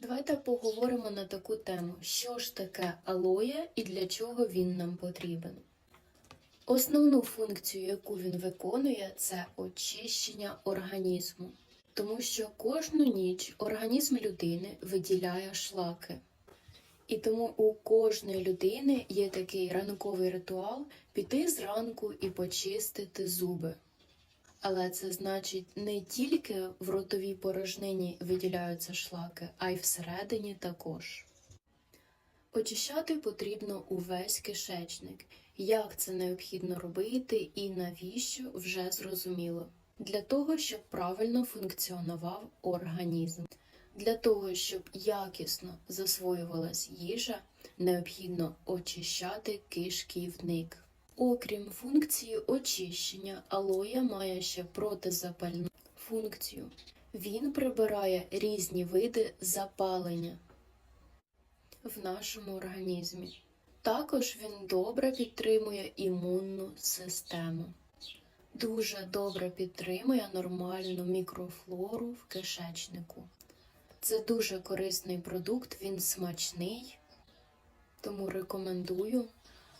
Давайте поговоримо на таку тему, що ж таке алоє і для чого він нам потрібен. Основну функцію, яку він виконує, це очищення організму, тому що кожну ніч організм людини виділяє шлаки. І тому у кожної людини є такий ранковий ритуал піти зранку і почистити зуби. Але це значить не тільки в ротовій порожнині виділяються шлаки, а й всередині також. Очищати потрібно увесь кишечник. Як це необхідно робити і навіщо вже зрозуміло. Для того, щоб правильно функціонував організм. Для того, щоб якісно засвоювалась їжа, необхідно очищати кишківник. Окрім функції очищення, алоя має ще протизапальну функцію. Він прибирає різні види запалення в нашому організмі. Також він добре підтримує імунну систему. Дуже добре підтримує нормальну мікрофлору в кишечнику. Це дуже корисний продукт, він смачний, тому рекомендую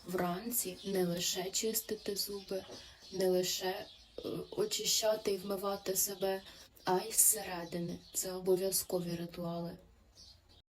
вранці не лише чистити зуби, не лише е, очищати і вмивати себе, а й зсередини. Це обов'язкові ритуали.